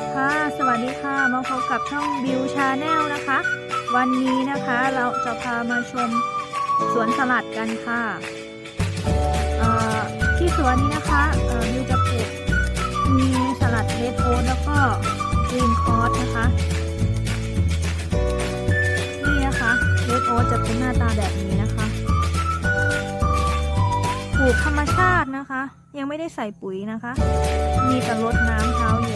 ค่ะสวัสดีค่ะมาพบกับช่องบิวชาแนลนะคะ วันนี้นะคะเราจะพามาชมสวนสลัดกันค่ะที่สวนนี้นะคะเอ่อบิวจะปลูกมีสลัดเลดโอ๊ตแล้วก็กรีนคอร์สนะคะนี่นะคะเลดโอ๊ตจะเป็นหน้าตาแบบนี้นะคะปลูกธรรมชาตินะคะ ยังไม่ได้ใส่ปุ๋ยนะคะ มีแต่รดน้ำเช้าเย็น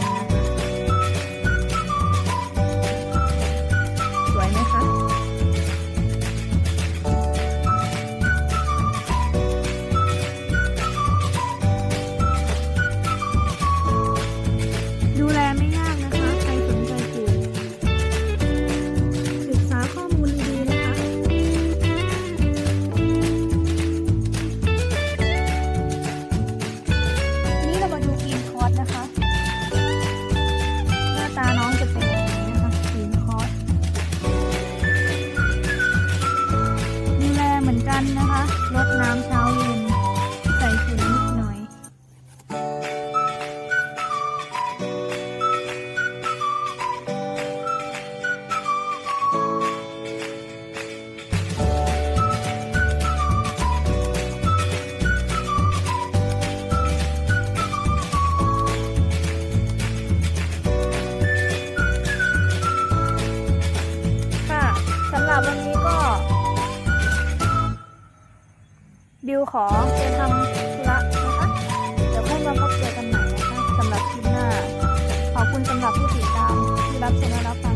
นกันนะคะรดน้ำเช้าเย็นใส่ปุ๋ยนิดหน่อย ค่ะสำหรับวันนี้ก็ บิวขอไปทำธุระนะคะ เดี๋ยวค่อยมาพบเจอกันใหม่นะคะสำหรับคลิปหน้า ขอบคุณสำหรับผู้ติดตามที่รับชมและรับ